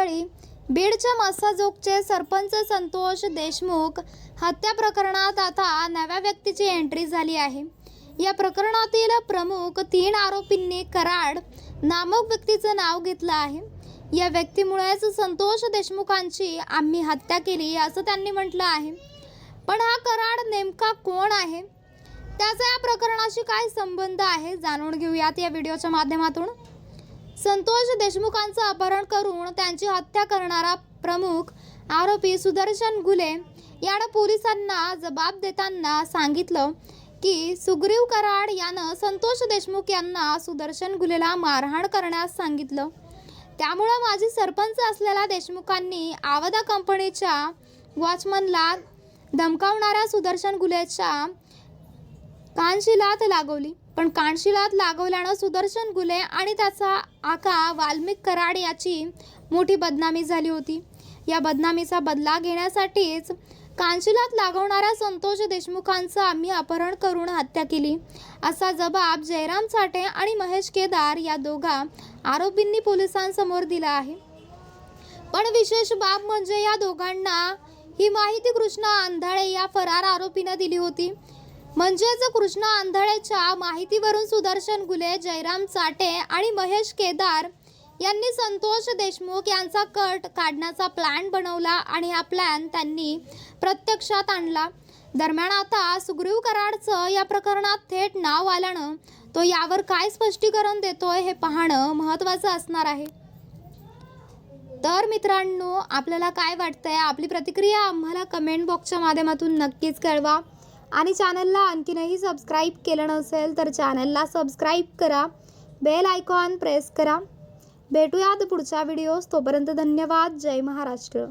मंडळी बीडच्या मस्साजोगचे सरपंच संतोष देशमुख हत्या प्रकरणात आता नव्या व्यक्तीची एंट्री झाली आहे. या प्रकरणातील प्रमुख तीन आरोपींनी कराड नामक व्यक्तीचं नाव घेतलं आहे. या व्यक्तीमुळेच संतोष देशमुखांची आम्ही हत्या केली असं त्यांनी म्हटलं आहे. पण हा कराड नेमका कोण आहे? त्याचा या प्रकरणाशी काय संबंध आहे? जाणून घेऊयात या व्हिडिओच्या माध्यमातून. संतोष देशमुखांचं अपहरण करून त्यांची हत्या करणारा प्रमुख आरोपी सुदर्शन गुले यानं पोलिसांना जबाब देताना सांगितलं की सुग्रीव कराड यानं संतोष देशमुख यांना सुदर्शन गुलेला मारहाण करण्यास सांगितलं. त्यामुळं माजी सरपंच असलेल्या देशमुखांनी आवदा कंपनीच्या वॉचमनला धमकावणाऱ्या सुदर्शन गुलेच्या कानशिलात लागवली. पण कानशिलात लागवल्यानं सुदर्शन गुले आणि त्याचा आका वाल्मिक कराड याची मोठी बदनामी झाली होती. या बदनामीचा बदला घेण्यासाठीच कानशिलात लागवणाऱ्या संतोष देशमुखांचं आम्ही अपहरण करून हत्या केली. असा जबाब जयराम साठे आणि महेश केदार या दोघा आरोपींनी पोलिसांसमोर दिला आहे. पण विशेष बाब म्हणजे या दोघांना ही माहिती कृष्णा आंधळे या फरार आरोपीनं दिली होती. म्हणजेच कृष्णा आंधळेच्या माहितीवरून सुदर्शन गुले जयराम चाटे आणि महेश केदार यांनी संतोष देशमुख यांचा कट काढण्याचा प्लॅन बनवला आणि हा प्लॅन त्यांनी प्रत्यक्षात आणला. दरम्यान आता सुग्रीव कराडचं या प्रकरणात थेट नाव आल्यानं तो यावर काय स्पष्टीकरण देतोय हे पाहणं महत्त्वाचं असणार आहे. तर मित्रांनो आपल्याला काय वाटतंय? आपली प्रतिक्रिया आम्हाला कमेंट बॉक्सच्या माध्यमातून नक्कीच कळवा. आणि चॅनलला आणखीनही सबस्क्राईब केलं नसेल तर चॅनलला सबस्क्राईब करा. बेल आयकॉन प्रेस करा. भेटूयात पुढच्या व्हिडिओज तोपर्यंत धन्यवाद. जय महाराष्ट्र.